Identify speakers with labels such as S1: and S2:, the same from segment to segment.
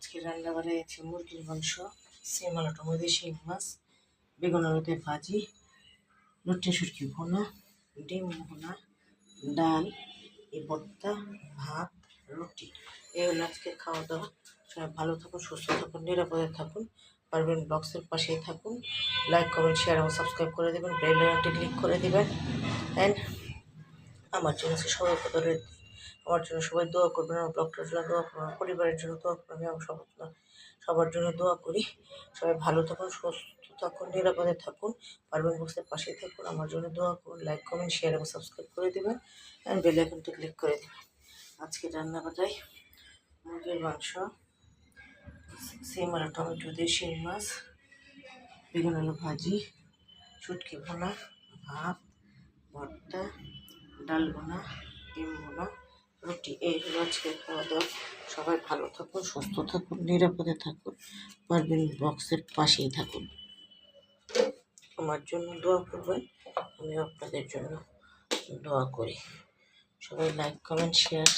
S1: থেকে রান্না মুরগির মাংস শিং, মাছ, বেগুন আলুতে ভাজি ভোনা, ডিম ডাল, এই ভাত, রুটি। এই হলো আজকে খাওয়া দাওয়া সবাই ভালো থাকুন, সুস্থ থাকুন, নিরাপদে থাকুন, পারবেন ব্লগসের পাশেই থাকুন। লাইক কমেন্ট শেয়ার এবং সাবস্ক্রাইব করে দেবেন। বেল ক্লিক করে দেবেন। অ্যান্ড আমার জন্য সবাই করে আমার জন্য সবাই দোয়া করবেন, আমার ব্লগটার জন্য দোয়া করবেন পরিবারের জন্য দোয়া করবেন, আমি আমার সবার জন্য দোয়া করি। সবাই ভালো থাকুন, সুস্থ থাকুন, নিরাপদে থাকুন, পারবেন বক্সের পাশেই থাকুন, আমার জন্য দোয়া করুন লাইক কমেন্ট শেয়ার এবং সাবস্ক্রাইব করে দেবেন অ্যান্ড বেল আইকনটি ক্লিক করে দেবেন। আজকে রান্না বাটাই মুরগির মাংস, সিম আর টমেটো দিয়ে শিং মাছ বেগুন আলু ভাজি, শুটকি ভোনা, ভাত, ভর্তা, ডাল বোনা ডিম বোনা রুটি এই হলো আজকে খাওয়া দাওয়া। সবাই ভালো থাকুন, সুস্থ থাকুন, নিরাপদে থাকুন, পারবেন বক্সের পাশেই থাকুন। আমার জন্য দোয়া করবেন আমি আপনাদের জন্য দোয়া করি। সবাই লাইক কমেন্ট শেয়ার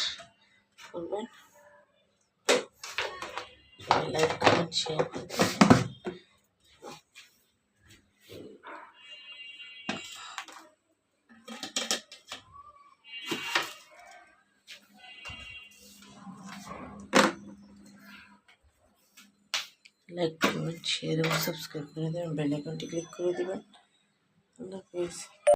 S1: করবেন। সবাই লাইক কমেন্ট শেয়ার করবেন। লাইক করবেন শেয়ার এবং সাবস্ক্রাইব করে দেবেন বেল আইকনটি ক্লিক করে দেবেন। আল্লাহ হাফিজ।